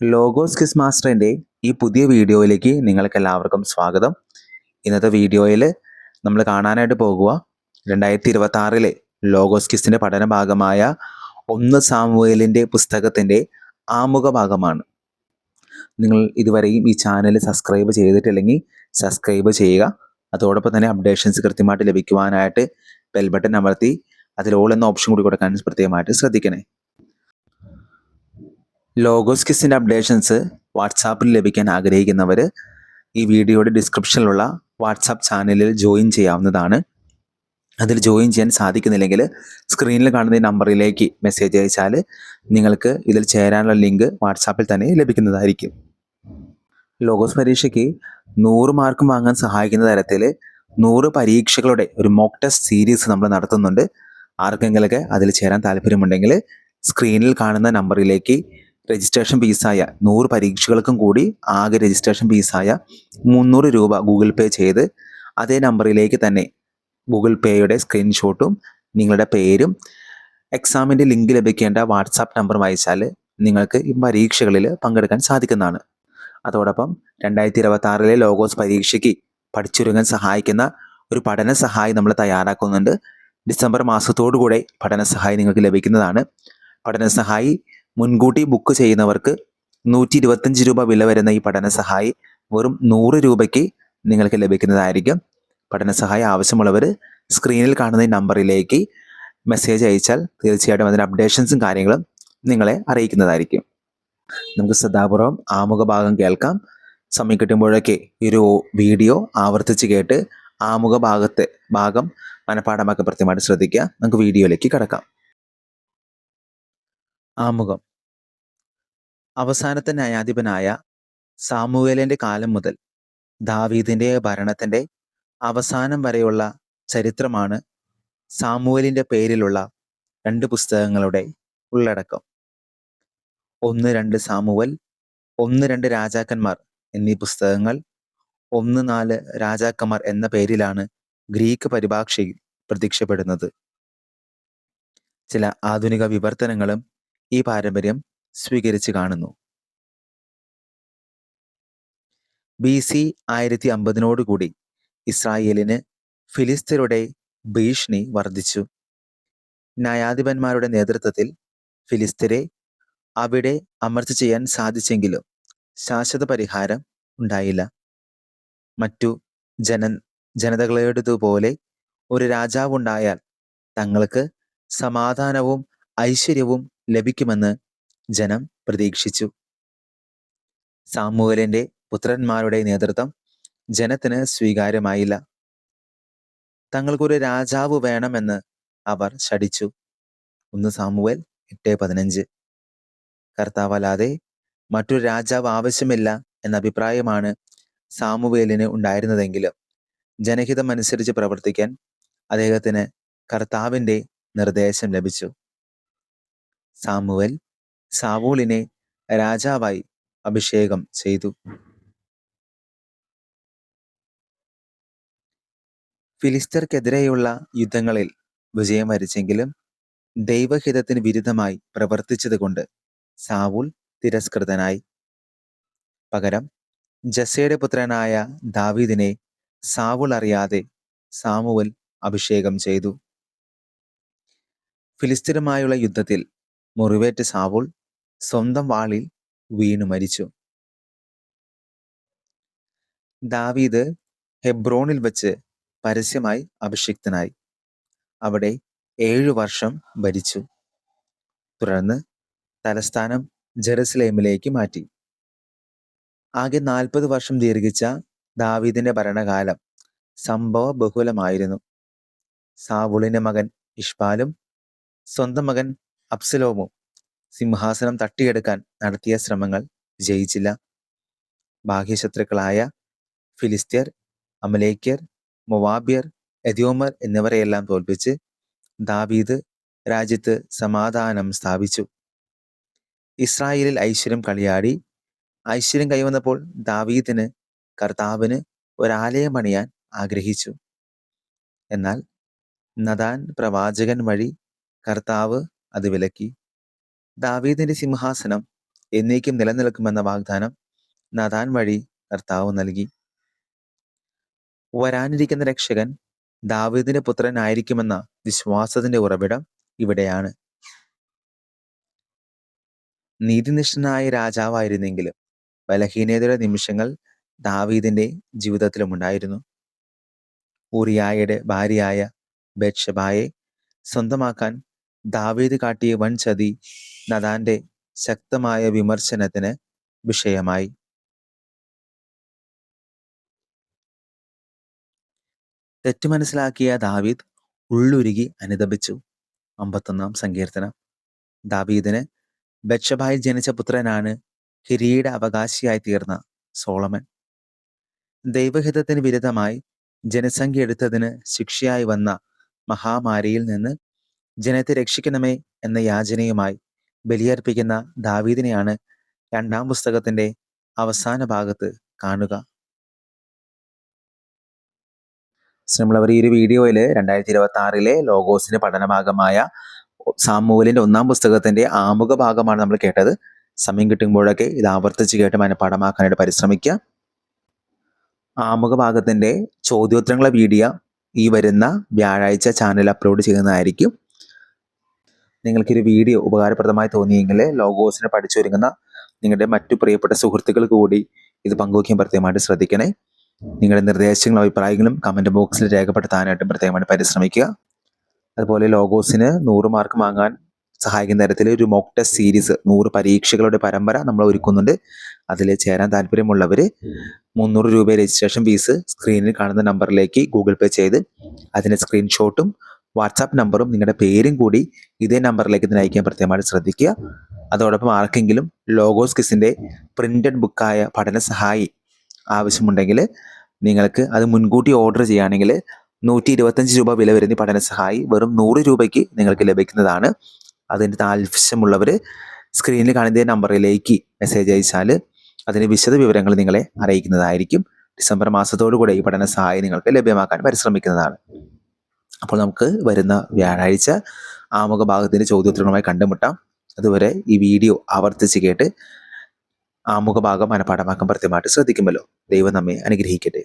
Logos kiss മാസ്റ്ററിന്റെ ഈ പുതിയ വീഡിയോയിലേക്ക് നിങ്ങൾക്ക് എല്ലാവർക്കും സ്വാഗതം. ഇന്നത്തെ വീഡിയോയിൽ നമ്മൾ കാണാനായിട്ട് പോകുക രണ്ടായിരത്തി ഇരുപത്തി ലോഗോസ് കിസിന്റെ പഠന ഭാഗമായ ഒന്ന് സാമുവേലിന്റെ പുസ്തകത്തിന്റെ ആമുഖ ഭാഗമാണ്. നിങ്ങൾ ഇതുവരെയും ഈ ചാനൽ സബ്സ്ക്രൈബ് ചെയ്തിട്ടില്ലെങ്കിൽ സബ്സ്ക്രൈബ് ചെയ്യുക. അതോടൊപ്പം തന്നെ അപ്ഡേഷൻസ് കൃത്യമായിട്ട് ലഭിക്കുവാനായിട്ട് ബെൽബട്ടൺ അമർത്തി അതിൽ ഓൾ എന്ന ഓപ്ഷൻ കൂടി കൊടുക്കാൻ പ്രത്യേകമായിട്ട് ശ്രദ്ധിക്കണേ. ലോഗോസ് കിസിന്റെ അപ്ഡേഷൻസ് വാട്സാപ്പിൽ ലഭിക്കാൻ ആഗ്രഹിക്കുന്നവർ ഈ വീഡിയോയുടെ ഡിസ്ക്രിപ്ഷനിലുള്ള വാട്സാപ്പ് ചാനലിൽ ജോയിൻ ചെയ്യാവുന്നതാണ്. അതിൽ ജോയിൻ ചെയ്യാൻ സാധിക്കുന്നില്ലെങ്കിൽ സ്ക്രീനിൽ കാണുന്ന നമ്പറിലേക്ക് മെസ്സേജ് അയച്ചാൽ നിങ്ങൾക്ക് ഇതിൽ ചേരാനുള്ള ലിങ്ക് വാട്സാപ്പിൽ തന്നെ ലഭിക്കുന്നതായിരിക്കും. ലോഗോസ് പരീക്ഷയ്ക്ക് നൂറ് മാർക്ക് വാങ്ങാൻ സഹായിക്കുന്ന തരത്തിൽ നൂറ് പരീക്ഷകളുടെ ഒരു മോക്ക് ടെസ്റ്റ് സീരീസ് നമ്മൾ നടത്തുന്നുണ്ട്. ആർക്കെങ്കിലൊക്കെ അതിൽ ചേരാൻ താല്പര്യമുണ്ടെങ്കിൽ സ്ക്രീനിൽ കാണുന്ന നമ്പറിലേക്ക് രജിസ്ട്രേഷൻ ഫീസായ നൂറ് പരീക്ഷകൾക്കും കൂടി ആകെ രജിസ്ട്രേഷൻ ഫീസായ മുന്നൂറ് രൂപ ഗൂഗിൾ പേ ചെയ്ത് അതേ നമ്പറിലേക്ക് തന്നെ ഗൂഗിൾ പേയുടെ സ്ക്രീൻഷോട്ടും നിങ്ങളുടെ പേരും എക്സാമിന്റെ ലിങ്ക് ലഭിക്കേണ്ട വാട്സാപ്പ് നമ്പറും അയച്ചാൽ നിങ്ങൾക്ക് ഈ പരീക്ഷകളിൽ പങ്കെടുക്കാൻ സാധിക്കുന്നതാണ്. അതോടൊപ്പം രണ്ടായിരത്തി ഇരുപത്തി ആറിലെ ലോഗോസ് പരീക്ഷയ്ക്ക് പഠിച്ചൊരുങ്ങാൻ സഹായിക്കുന്ന ഒരു പഠന സഹായി നമ്മൾ തയ്യാറാക്കുന്നുണ്ട്. ഡിസംബർ മാസത്തോടുകൂടെ പഠന സഹായി നിങ്ങൾക്ക് ലഭിക്കുന്നതാണ്. പഠന സഹായി മുൻകൂട്ടി ബുക്ക് ചെയ്യുന്നവർക്ക് നൂറ്റി ഇരുപത്തഞ്ച് രൂപ വില വരുന്ന ഈ പഠന സഹായി വെറും നൂറ് രൂപയ്ക്ക് നിങ്ങൾക്ക് ലഭിക്കുന്നതായിരിക്കും. പഠന സഹായം ആവശ്യമുള്ളവർ സ്ക്രീനിൽ കാണുന്ന നമ്പറിലേക്ക് മെസ്സേജ് അയച്ചാൽ തീർച്ചയായിട്ടും അതിന്റെ അപ്ഡേഷൻസും കാര്യങ്ങളും നിങ്ങളെ അറിയിക്കുന്നതായിരിക്കും. നമുക്ക് ശ്രദ്ധാപൂർവം ആമുഖ ഭാഗം കേൾക്കാം. സമയം കിട്ടുമ്പോഴൊക്കെ ഒരു വീഡിയോ ആവർത്തിച്ച് കേട്ട് ആമുഖ ഭാഗത്തെ ഭാഗം മനഃപ്പാഠമാക്കി പ്രത്യേകമായിട്ട് ശ്രദ്ധിക്കുക. നമുക്ക് വീഡിയോയിലേക്ക് കിടക്കാം. ആമുഖം. അവസാനത്തെ ന്യായാധിപനായ സാമുവേലിന്റെ കാലം മുതൽ ദാവീദിന്റെ ഭരണത്തിന്റെ അവസാനം വരെയുള്ള ചരിത്രമാണ് സാമുവേലിന്റെ പേരിലുള്ള രണ്ട് പുസ്തകങ്ങളുടെ ഉള്ളടക്കം. ഒന്ന് രണ്ട് സാമുവൽ ഒന്ന് രണ്ട് രാജാക്കന്മാർ എന്നീ പുസ്തകങ്ങൾ ഒന്ന് നാല് രാജാക്കന്മാർ എന്ന പേരിലാണ് ഗ്രീക്ക് പരിഭാഷയിൽ പ്രത്യക്ഷപ്പെടുന്നത്. ചില ആധുനിക വിവർത്തനങ്ങളും ഈ പാരമ്പര്യം സ്വീകരിച്ച് കാണുന്നു. ബി സി ആയിരത്തി അമ്പതിനോടുകൂടി ഇസ്രായേലിന് ഫിലിസ്തീനയുടെ ഭീഷണി വർദ്ധിച്ചു. ന്യായാധിപന്മാരുടെ നേതൃത്വത്തിൽ ഫിലിസ്തീനെ അവിടെ അമർച്ച ചെയ്യാൻ സാധിച്ചെങ്കിലും ശാശ്വത പരിഹാരം ഉണ്ടായില്ല. മറ്റു ജന ജനതകളേടതുപോലെ ഒരു രാജാവുണ്ടായാൽ തങ്ങൾക്ക് സമാധാനവും ഐശ്വര്യവും ലഭിക്കുമെന്ന് ജനം പ്രതീക്ഷിച്ചു. സാമൂഹലിന്റെ പുത്രന്മാരുടെ നേതൃത്വം ജനത്തിന് സ്വീകാര്യമായില്ല. തങ്ങൾക്കൊരു രാജാവ് വേണമെന്ന് അവർ ശടിച്ചു ഒന്ന് സാമുവൽ എട്ട് പതിനഞ്ച്. കർത്താവല്ലാതെ മറ്റൊരു രാജാവ് ആവശ്യമില്ല എന്ന അഭിപ്രായമാണ് സാമുവേലിന് ഉണ്ടായിരുന്നതെങ്കിലും ജനഹിതം അനുസരിച്ച് പ്രവർത്തിക്കാൻ അദ്ദേഹത്തിന് കർത്താവിന്റെ നിർദ്ദേശം ലഭിച്ചു. സാമുവൽ സാവൂളിനെ രാജാവായി അഭിഷേകം ചെയ്തു. ഫിലിസ്തർക്കെതിരെയുള്ള യുദ്ധങ്ങളിൽ വിജയം വരിച്ചെങ്കിലും ദൈവഹിതത്തിന് വിരുദ്ധമായി പ്രവർത്തിച്ചതുകൊണ്ട് സാവൂൾ തിരസ്കൃതനായി. പകരം ജസയുടെ പുത്രനായ ദാവീദിനെ സാവുൾ അറിയാതെ സാമുവൽ അഭിഷേകം ചെയ്തു. ഫിലിസ്തീനുമായുള്ള യുദ്ധത്തിൽ മുറിവേറ്റ് സാവുൾ സ്വന്തം വാളിൽ വീണു മരിച്ചു. ദാവീദ് ഹെബ്രോണിൽ വച്ച് പരസ്യമായി അഭിഷിക്തനായി. അവിടെ ഏഴു വർഷം ഭരിച്ചു. തുടർന്ന് തലസ്ഥാനം ജെറുസലേമിലേക്ക് മാറ്റി. ആകെ നാൽപ്പത് വർഷം ദീർഘിച്ച ദാവീദിന്റെ ഭരണകാലം സംഭവ ബഹുലമായിരുന്നു. സാവുളിന്റെ മകൻ ഇഷ്ബാലും സ്വന്തം മകൻ അബ്സലോമും സിംഹാസനം തട്ടിയെടുക്കാൻ നടത്തിയ ശ്രമങ്ങൾ ജയിച്ചില്ല. ബാഹ്യശത്രുക്കളായ ഫിലിസ്ത്യർ അമലേക്യർ മൊവാബിയർ എതിയോമർ എന്നിവരെയെല്ലാം തോൽപ്പിച്ച് ദാവീദ് രാജ്യത്ത് സമാധാനം സ്ഥാപിച്ചു. ഇസ്രായേലിൽ ഐശ്വര്യം കളിയാടി. ഐശ്വര്യം കൈവന്നപ്പോൾ ദാവീദിന് കർത്താവിന് ഒരാലയം പണിയാൻ ആഗ്രഹിച്ചു. എന്നാൽ നദാൻ പ്രവാചകൻ വഴി കർത്താവ് അത് വിലക്കി. ദാവീദിന്റെ സിംഹാസനം എന്നേക്കും നിലനിൽക്കുമെന്ന വാഗ്ദാനം നദാൻ വഴി കർത്താവ് നൽകി. വരാനിരിക്കുന്ന രക്ഷകൻ ദാവീദിന്റെ പുത്രനായിരിക്കുമെന്ന വിശ്വാസത്തിന്റെ ഉറവിടം ഇവിടെയാണ്. നീതിനിഷ്ഠനായ രാജാവായിരുന്നെങ്കിലും ബലഹീനതയുടെ നിമിഷങ്ങൾ ദാവീദിന്റെ ജീവിതത്തിലും ഉണ്ടായിരുന്നു. ഊറിയായയുടെ ഭാര്യയായ ബേത്ഷബായെ സ്വന്തമാക്കാൻ ദാവീദ് കാട്ടിയ വൻ ചതി നദാന്റെ ശക്തമായ വിമർശനത്തിന് വിഷയമായി. തെറ്റ് മനസ്സിലാക്കിയ ദാവീദ് ഉള്ളുരുകി അനുദപിച്ചു. അമ്പത്തൊന്നാം സങ്കീർത്തനം. ദാവീദിന് ബക്ഷഭായി ജനിച്ച പുത്രനാണ് കിരീട അവകാശിയായി തീർന്ന സോളമൻ. ദൈവഹിതത്തിന് വിരുദ്ധമായി ജനസംഖ്യ എടുത്തതിന് ശിക്ഷയായി വന്ന മഹാമാരിയിൽ നിന്ന് ജനത്തെ രക്ഷിക്കണമേ എന്ന യാചനയുമായി ബലിയർപ്പിക്കുന്ന ദാവീദിനെയാണ് രണ്ടാം പുസ്തകത്തിന്റെ അവസാന ഭാഗത്ത് കാണുക. നമ്മളവർ ഈ ഒരു വീഡിയോയിൽ രണ്ടായിരത്തി ഇരുപത്തി ആറിലെ ലോഗോസിന്റെ പഠനഭാഗമായ സാമൂലിന്റെ ഒന്നാം പുസ്തകത്തിന്റെ ആമുഖ ഭാഗമാണ് നമ്മൾ കേട്ടത്. സമയം കിട്ടുമ്പോഴൊക്കെ ഇത് ആവർത്തിച്ച് കേട്ട് മനഃപ്പാഠമാക്കാനായിട്ട് പരിശ്രമിക്കുക. ആമുഖ ഭാഗത്തിന്റെ ചോദ്യോത്തരങ്ങളെ വീഡിയോ ഈ വരുന്ന വ്യാഴാഴ്ച ചാനൽ അപ്ലോഡ് ചെയ്യുന്നതായിരിക്കും. നിങ്ങൾക്കൊരു വീഡിയോ ഉപകാരപ്രദമായി തോന്നിയെങ്കിൽ ലോഗോസിനെ പഠിച്ചൊരുങ്ങുന്ന നിങ്ങളുടെ മറ്റു പ്രിയപ്പെട്ട സുഹൃത്തുക്കൾ കൂടി ഇത് പങ്കുവയ്ക്കാൻ പ്രത്യേകമായിട്ട് ശ്രദ്ധിക്കണേ. നിങ്ങളുടെ നിർദ്ദേശങ്ങളും അഭിപ്രായങ്ങളും കമന്റ് ബോക്സിൽ രേഖപ്പെടുത്താനായിട്ടും പ്രത്യേകമായിട്ട് പരിശ്രമിക്കുക. അതുപോലെ ലോഗോസിന് നൂറ് മാർക്ക് വാങ്ങാൻ സഹായിക്കുന്ന തരത്തിൽ ഒരു മോക്ക് ടെസ്റ്റ് സീരീസ് നൂറ് പരീക്ഷകളുടെ പരമ്പര നമ്മൾ ഒരുക്കുന്നുണ്ട്. അതിൽ ചേരാൻ താല്പര്യമുള്ളവർ മുന്നൂറ് രൂപ രജിസ്ട്രേഷൻ ഫീസ് സ്ക്രീനിൽ കാണുന്ന നമ്പറിലേക്ക് ഗൂഗിൾ പേ ചെയ്ത് അതിന്റെ സ്ക്രീൻഷോട്ടും വാട്സാപ്പ് നമ്പറും നിങ്ങളുടെ പേരും കൂടി ഇതേ നമ്പറിലേക്ക് ഇതിന് അയക്കാൻ പ്രത്യേകമായിട്ട് ശ്രദ്ധിക്കുക. അതോടൊപ്പം ആർക്കെങ്കിലും ലോഗോസ് കിസിന്റെ പ്രിന്റഡ് ബുക്കായ പഠന സഹായി ആവശ്യമുണ്ടെങ്കിൽ നിങ്ങൾക്ക് അത് മുൻകൂട്ടി ഓർഡർ ചെയ്യുകയാണെങ്കിൽ നൂറ്റി ഇരുപത്തഞ്ച് രൂപ വില വരുന്ന പഠന സഹായി വെറും നൂറ് രൂപയ്ക്ക് നിങ്ങൾക്ക് ലഭിക്കുന്നതാണ്. അതിന്റെ ആവശ്യമുള്ളവർ സ്ക്രീനിൽ കാണുന്ന നമ്പറിലേക്ക് മെസ്സേജ് അയച്ചാൽ അതിന്റെ വിശദ വിവരങ്ങൾ നിങ്ങളെ അറിയിക്കുന്നതായിരിക്കും. ഡിസംബർ മാസത്തോടു കൂടെ ഈ പഠന സഹായം നിങ്ങൾക്ക് ലഭ്യമാക്കാൻ പരിശ്രമിക്കുന്നതാണ്. അപ്പോൾ നമുക്ക് വരുന്ന വ്യാഴാഴ്ച ആമുഖ ഭാഗത്തിന്റെ ചോദ്യോത്തരങ്ങളുമായി കണ്ടുമുട്ടാം. അതുവരെ ഈ വീഡിയോ ആവർത്തിച്ച് കേട്ട് ആമുഖ ഭാഗം മനപാഠമാക്കാൻ പ്രത്യേകമായിട്ട് ശ്രദ്ധിക്കുമല്ലോ. ദൈവം നമ്മെ അനുഗ്രഹിക്കട്ടെ.